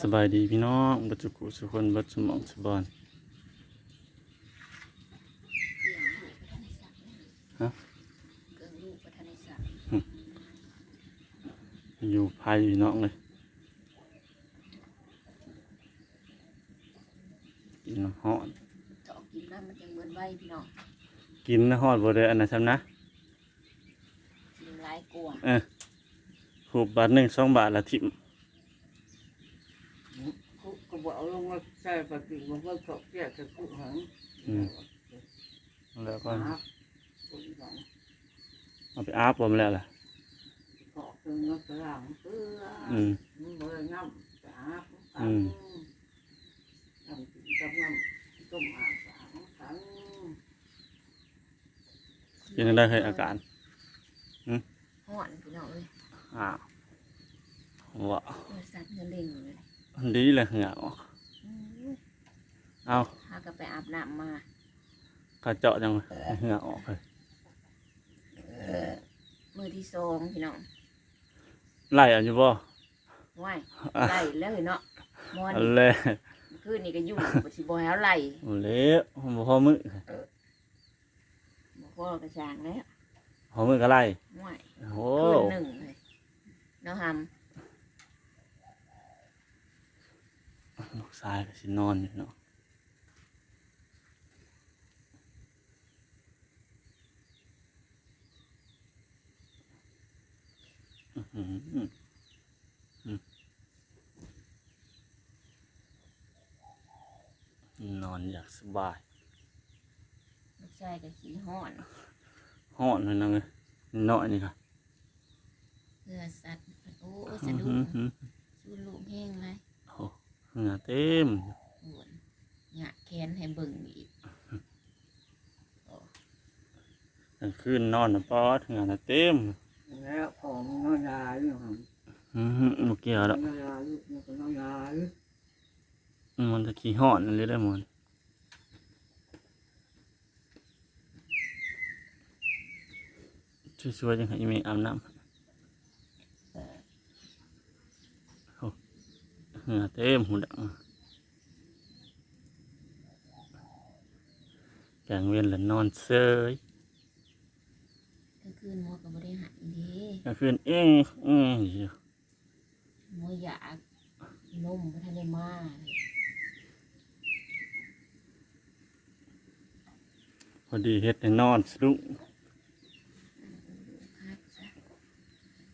สบายดีพี่น้องบัจจุกุสุคนบัจจุหมองสุบอนฮะเกิงลูกประธานในสระอยู่ภายพี่น้องเลยกินน้ำฮอดจะออกกินน้ำมันจะเหมือนใบพี่น้องกินน้ำฮอดบ่ได้อันนั้นซ้ำนะกินหลายกลัวเออหูบบาทหนึ่งสองบาทละทิมคุกก็ บอกเอาลงมาใส่ปฏิมันก็ตกแก่จะคุกหังแล้วก็ครับคุกหังเอาไปอาบผมแล้วล่ะเกาะตึงก็กระหล่ำเปื้ออืม มันเมื่อน้ำจะอาบอืมน้ำกินกับน้ำต้มอาบสามขังเป็นจั่งได้เคยอาการห่อนพี่น้องเลยอ้าวว้าเมื่อสัตว์เงินเล่งเลยว ดีเลยเหงื่อออกอื้อเอาพากันไปอาบน้ำมากระเจาะจังเลยให้เหงื่อออกเลยมือที่สองพี่น้องไล่เอันอยู่บ่ว่ายไล่แล้วเห็นเนาะมอนอันแรกคืนนี้ก็อยู่ปฏิบัติแล้วไล่โอ้เละบ่พอมือบอกพ่อกระชางแล้วพอมือก็ไล่ว่ายโอ้คืนหนึ่งเลยเนาะฮัม ลูกชายก็สินอนอยู่เนาะอื้อหืออืมนอนอยากสบายลูกชายก็ขี้ห่อนห้อนเลยนะเว้ยน้อยนี่ค่ะเพื่อสัตว์โอ้ยสะดุ้อื้งอหือสู้ลูกแห้งเลยโอ้ เหงื่อเต็มปวดหยะแขนให้เบิ่งอีกกลางคืนนอนน่ะปอดเหงื่อน่ะเต็มแล้วของน้อยาอยู่หังอือหือบ่เกี่ยวดอกน้อยาอยู่มันก็น้อยาอยู่มันจะขี้ห้อนนั่นเลยได้หมดช่วยๆจังให้มีอาบน้ำโอ้ เหงื่อเต็มหูดังกลางเวียนแล้วนอนเซยกลางคืนหมอก็บ่ได้หายดีกลางคืนเอ๊ะเอ๊ะอยู่หมออยากนมบ่ทันได้มาเลยพอดีเฮ็ดให้นอนสะดุ้งคักซะ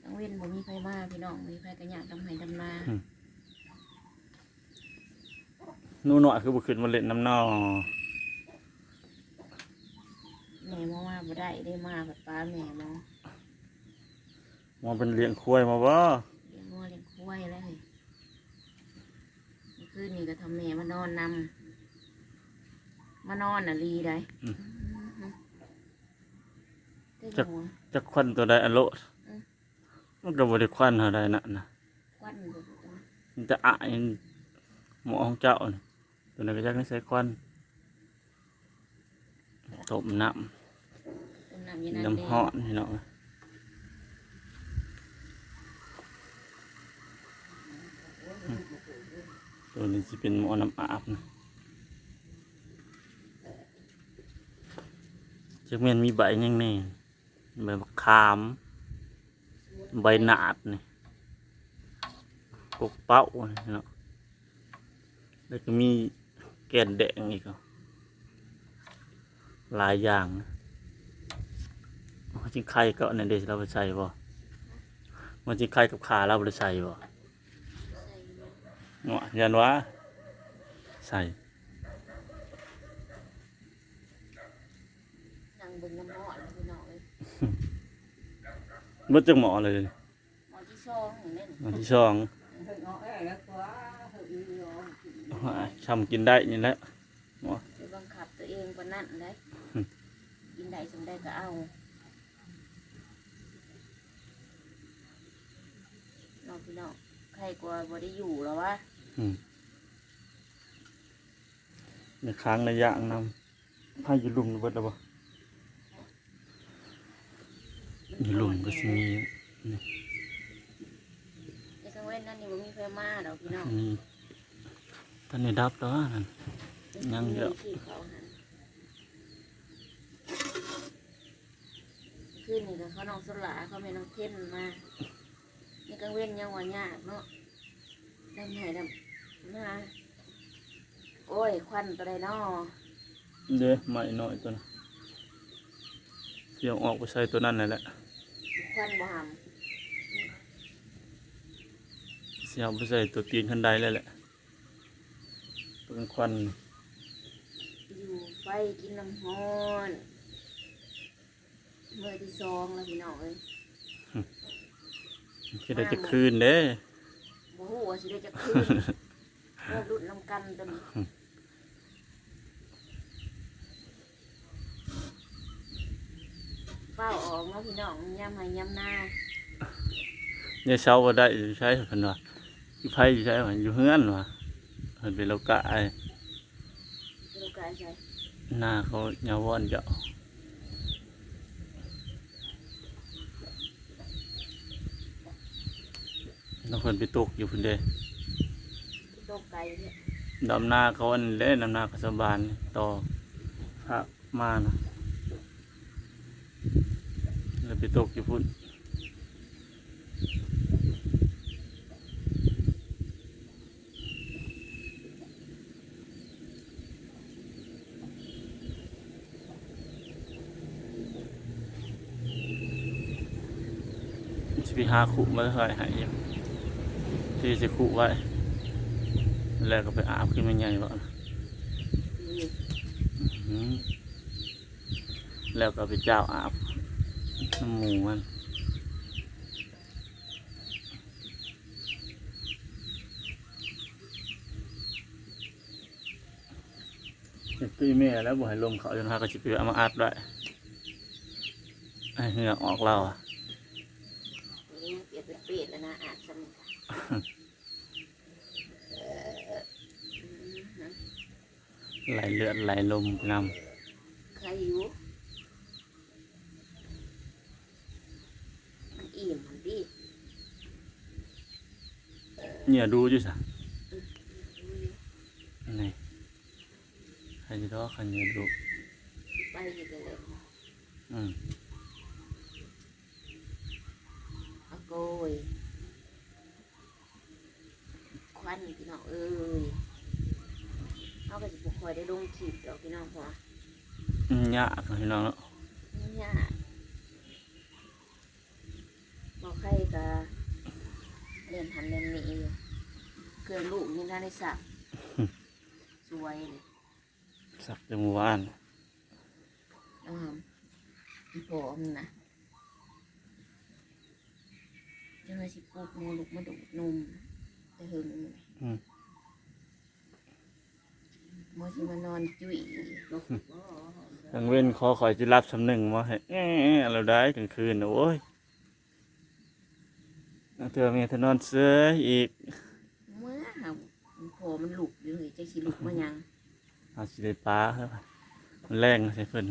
กลางเว้นบ่มีไผมาพี่น้องมีไผก็อยากดำไห้ดำนาห นู่นหน่อยคือบุขึ้นมาเล่นน้ำนอแม่มาว่าบ่ได้ได้มาบัดป้าแม่มามาเป็นเลี้ยงควายมาบ่เลี้ยงงัวเลี้ยงควายแล้วเฮ้ยเมื่อคืนนี้ก็ทำแม่มานอนนำมานอนน่ะลีได้เต้นหัวจักควันตัวใดอันโลดอืมมันก็บ่ได้ควันเท่าใดน่ะนะควันบ่รู้มันจะอะอย่างหมอของเจ้าน่ะ ตัวนั้นก็จักได้ใส่ควันต้มน้ต้มน้ำอยันำนั่นน้ำฮ้อนพี่น้องตัวนี้สิเป็นหมอน้ำอาบนะจักแม่นมีใบหยังแน่ใบมะขาม ใบหนาดนี่กกเป้านี่เนาะแล้วก็มี แก่นแดงอีกอะหลายอย่างนะมันจิงไข่ก็ในนเดชเราไปใส่บ่มันจิงไข่กับขาเราไปใส่บ่เนาะยันวะใส่นั่งเบิ่งน้ำหม้อแล้วพี่น้องเลยเบ่จังหมอเลยหม้อที่สองนี่เล่นอันที่สองเฮ้ยน้อยแล้วกว่าเฮ้ยน้อย ทำกินได้นี่แหละไปบังคับตัวเองปานนั้นได้อืมกินได้สมได้ก็เอาน้องพี่น้องใครกลัวบ่ได้อยู่แล้ววะในค้างในย่างนำพาอยู่ลุมเบิดแล้วบ่อยู่ลุมก็สิมีในกลางเว้นนั่นนี่บ่มีไฟมาดอกพี่น้องนี่ ตอนนี้ดับแล้วนั่นยังเยอะขี้เขาหันขึ้นนี่ก็เขาน้องสลาเขาแม่น้องเท่นมานี่กังเว้นยังว่ายากเนาะดำไหนดำมาโอ้ยควันตัวใดเนาะเด้ไม่น้อยตัวนะเสียงออกไปใส่ตัวนั้นนั่นแหละควันบ่หเสียงไปใส่ตัวตีนขันไดเลยแหละ เป็นควันำอยู่ไฟกินน้ำฮ้อนเมื่อที่สองแล้วพี่น้องเอ้ยคิดได้จะคืนเด้บ่ฮู้ว่าสิได้จะคืนเราดุดน้ำกันตัวนี้เฝ้าออกเนาะพี่น้องยำให้ยำหน้าเนี่ยเช้าก็ได้อยู่ใช้เพิ่นว่าอยู่ไผอยู่ใช้ว่าอยู่เฮือนว่ะ เพิ่นเป็นโลกะไอ้ลูกกายใช่หน้าเขายาวอนเจาะแล้วเพิ่นไปตกอยู่เพิ่นเด้ตกไก่เนี่ยดำนาเขาอันเล่นดำนากสบานต่อพระมานะแล้วไปตกอยู่พุ่น หาขุมาใส่ให้อยู่ที่จะขุไว้ แล้วก็ไปอาบขึ้นมาใหญ่บ่นะนี่อื้อหือแล้วก็ไปเจ้าอาบน้ำหมูมันตีแม่แล้วบ่ให้ลมเขาจนหาก็จะไปเอามาอาบได้ไอเหงื่อออกเราอะ ปลี่ยนเป็นเป็ดแล้วนะอาจจะมีเอ่ออืมฮะไหลเลือดไหลลมนใครอยู่มันอิ่มมันดิำเนี่ยดูอยู่สะดูอยู่นี่ใครจะรอใครเนี่ยดูไปอยู่เลยอืม เอาโกยควันพี่น้องเอ้ยเขาก็จะบุคอยได้ลงขีดดอกพี่น้องพออืมยากพี่น้องเนาะเนี่ยบอกใครก็เล่นหันเล่นนี่อยู่เกิดลูกยังได้สักสวยเลยสักแต่เมื่อวานอ่าอีผมนะ จะมาสิปลุกหมูลูกมาดูดนมแต่หึงอืมมอสิมานอนจุ๋ยทางเว้นขอคอยจะรับสำหนึ่งมาให้แอะเราได้กลางคืนน่ะโอ้ยเธอมีเธอนอนเสืออีกเมื่อหาพอมันลุกอยู่เลยจะสิลุกมายังเอาสิได้ปลาครับมันแรงใส่เพิ่น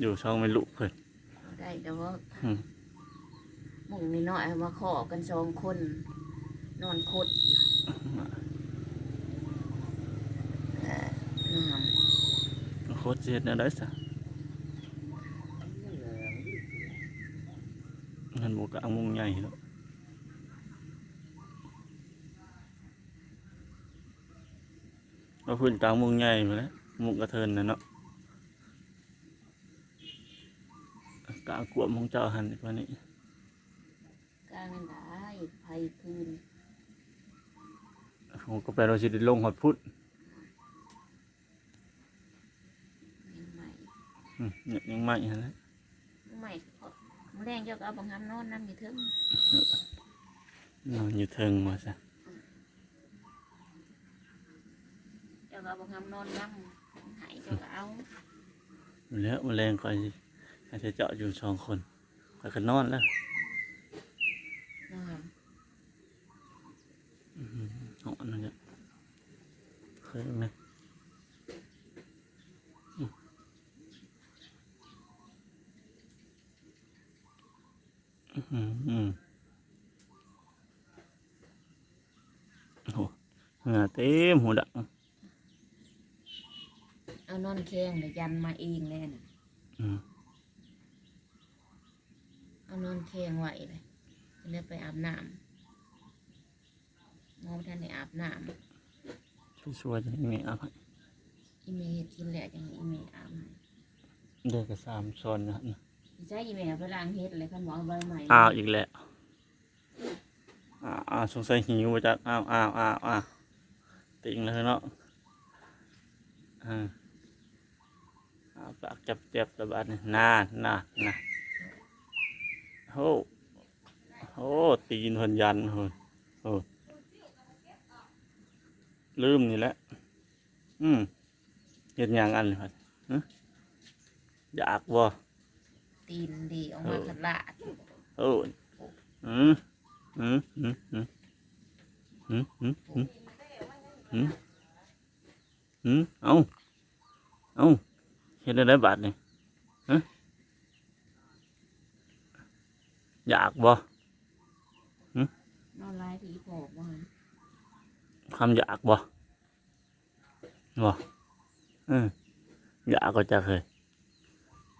อยู่ช่องไม่ลุเพิ่นเอาได้แต่ว่า อืมหมุ่งน้อยๆเอามาขอกันสองคน นอนคดอยู่น้โคตรเจ็ดนะได้สะมันบวกกับอังมุงใหญ่แล้วเราพื้นกลางมุงใหญ่มาแล้วมุงกระเทินนะเนาะกลางกวมองเจ้าหันอีกว่านี้ำกลางนั่นได้ไฟคืนผมก็ไปเราสิได้ลงหอดพุทธยังใหม่อืมยังยังไม่ฮะนะใหม่มอแรงเจ้าก็เอาบังคับนอนน้ำอยู่เทึงนอนอยู่เทิงมาซะเจ้าก็เอาบังคับนอนน้ำหายเจ้าก็เอาแล้วแมลงคอยให้จะเจาะอยู่สองคนคอยก็นอนแล้ว นอน เอาอันนั้นเนี่ยเคยไหมอืมอืมอืมโอ้เหงื่อเต็มหูดังเอานอนแข้งเลยยันมาเองเลยน่ะอืมเอานอนแข้งไว้เลยเลยไปอาบน้ำ มองท่านได้อาบน้ช่วยๆจะให้แม่เอาให้ำอีเมย์กินแล้วจังอีเมย์อาบให้เด็กก็สามช้อนนะใช่อีเมย์เอาไปล้างเฮ็ดเลยคันหมอเอาใบใหม่อ้าวอีกแล้วอ้าวอ้าวสงสัยหิวมาจากอ้าวอ้าวอ้าวอ้าวติงเลยเนาะอ่าอ้าวปากจับเจ็บๆระบาดนี่นานนานนะโอ้โอ้ตีนพันยันโหโอ้ ลืมนี่แหละ อืมเห็นอย่างอันเลยพัดฮะอยากบ่ตีนดีออกมาขลาดโอ้อืมอืมอืมอืมอืมอืมอืมอืมอืมเอาเอาเห็นได้บาทนี่ฮะอยากบ่นอนลายผีโผล่มา ความอยากบ่บ่เอออยากก็จะเคย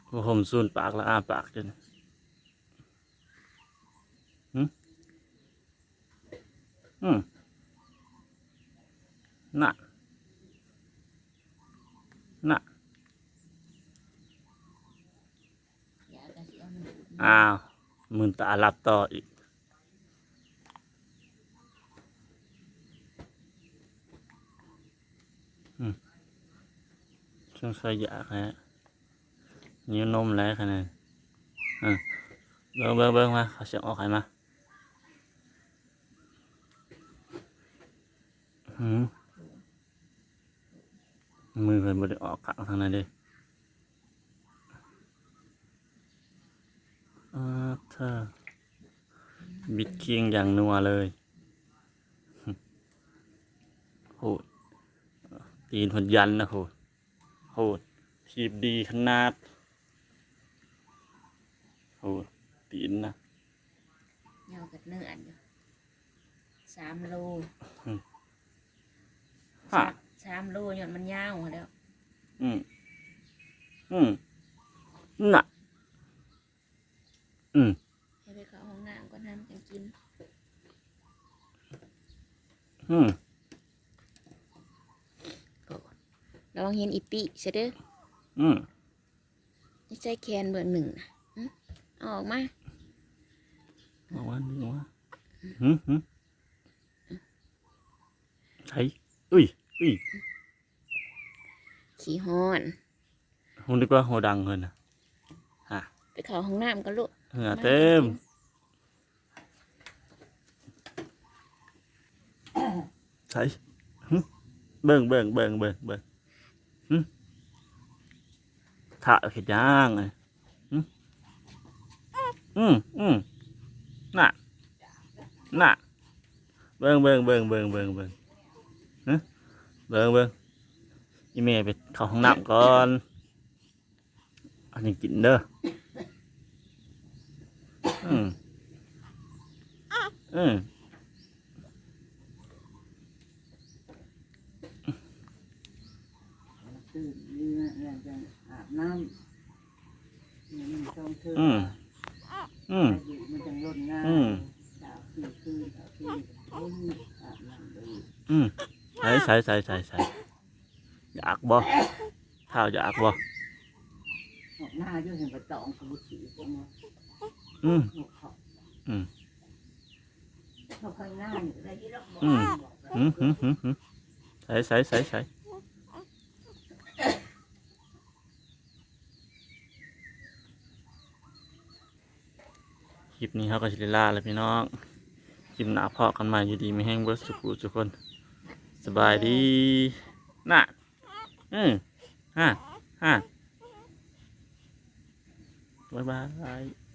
ก็ผมสูนปากแล้วอ้าปากจนหืมอืมน่ะน่ะอยากจะเสียมันดูดอ้าวมืนตาหลับต่ออีก สงสัยอยากฮะนิ้วนมแล้วขนาดอะเบิ้งเบิ้งเบิ้งมาเขาเสียงออกใครมาหืมมือเพิ่นบ่ได้ออกข้างทางนั้นเด้อาเธอบิดเคียงอย่างนัวเลยโหตีนหดยันนะโห โหดทีบดีขนาดโหดตีนนะเหงากับเนื้ออยู่สามโลฮะสามโลเนี่ยมันยาวแล้ว อืม อืมน่ะ อืมให้ไปเข้าห้องน้ำก็น้ำจังกิน อืม ระวังเห็นอีปิเสยเด้ออืมนี่ใช่แคนเบอร์หนึ่งนะหึเอาออกมาบอกว่านี่ว่าหืมหืมใช่อุ้ยอุ้ยขี้ฮ้อนหุ่นดีกว่าโหดังเลยนะไปเข้าห้องน้ำก็ลูกเหงื่อเต็มใช่หึเบิ่งเบิ่งเบิ่งเบิ่งเบิ่งหึ ถ่าเห็ดย่างเลยอืมอืมน่ะ น่ะ เบิ่งเบิ่งเบิ่งเบิ่งเบิ่งเบิ่งเบิ่งเบิ่งอีเมย์ไปเข้าห้องน้ำก่อนอันนี้กินเด้ออืมอืม ตื่นนี่นะอยากจะอาบน้ำนี่มันต้องเธออืมอืมอยู่มันจะลดง่ายอืม สาวคืนคืนสาวคืนอืมอาบน้ำดูอืมใส่ใส่ใส่ใส่ใส่อยากบ่ข้าวอยากบ่ออกหน้าเยอะเห็นกระตองกระบุสีตรงนี้อืม หัวเขาอืมเขาข้างหน้าอยู่ได้ที่เราบอกอืม บอกหืมหืมหืมหืมใส่ใส่ใส่ใส่ คลิปนี้เขาก็ชิลิลาแล้วพี่น้องคลิปหน้าพาะกันมาอยู่ดีไม่แห้งเบิร์สุขุทุกคน สบายดีน่ะอืมฮ่าฮ่าบ๊ายบาย